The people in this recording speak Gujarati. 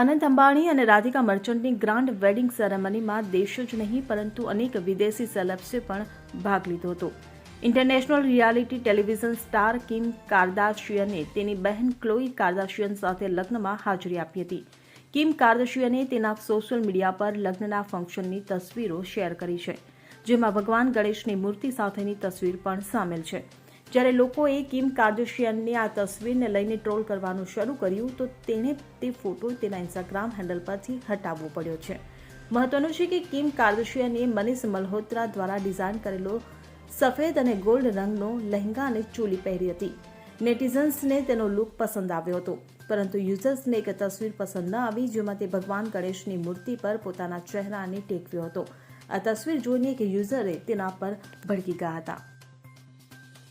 અનંત અંબાણી અને રાધિકા મર્ચન્ટની ગ્રાન્ડ વેડિંગ સેરેમનીમાં દેશો જ નહીં, પરંતુ અનેક વિદેશી સેલેબ્સે પણ ભાગ લીધો હતો. International reality television star Kim કાર્દાશિયને તેની બહેન ક્લોઈ કાર્દાશિયન સાથે લગ્નમાં હાજરી આપી હતી. કિમ કાર્દાશિયને તેના સોશિયલ મીડિયા પર લગ્નના ફંક્શનની તસવીરો શેર કરી છે, જેમાં ભગવાન ગણેશની મૂર્તિ સાથેની તસવીર પણ સામેલ છે. જ્યારે લોકોએ કિમ કાર્દશિયનની આ તસવીરને લઈને ટ્રોલ કરવાનું શરૂ કર્યું, તો તેણે તે ફોટો તેના ઇન્સ્ટાગ્રામ હેન્ડલ પરથી હટાવવો પડ્યો છે. મહત્વનું છે કે કિમ કાર્દશિયને મનીષ મલ્હોત્રા દ્વારા ડિઝાઇન કરેલો સફેદ અને ગોલ્ડ રંગનો લહેંગા અને ચોલી પહેરી હતી. નેટિઝન્સને તેનો લુક પસંદ આવ્યો હતો, પરંતુ યુઝર્સને એક તસવીર પસંદ ન આવી, જેમાં તે ભગવાન ગણેશની મૂર્તિ પર પોતાના ચહેરાને ટેકવ્યો હતો. આ તસવીર જોઈને એક યુઝરે તેના પર ભડકી ગયા હતા.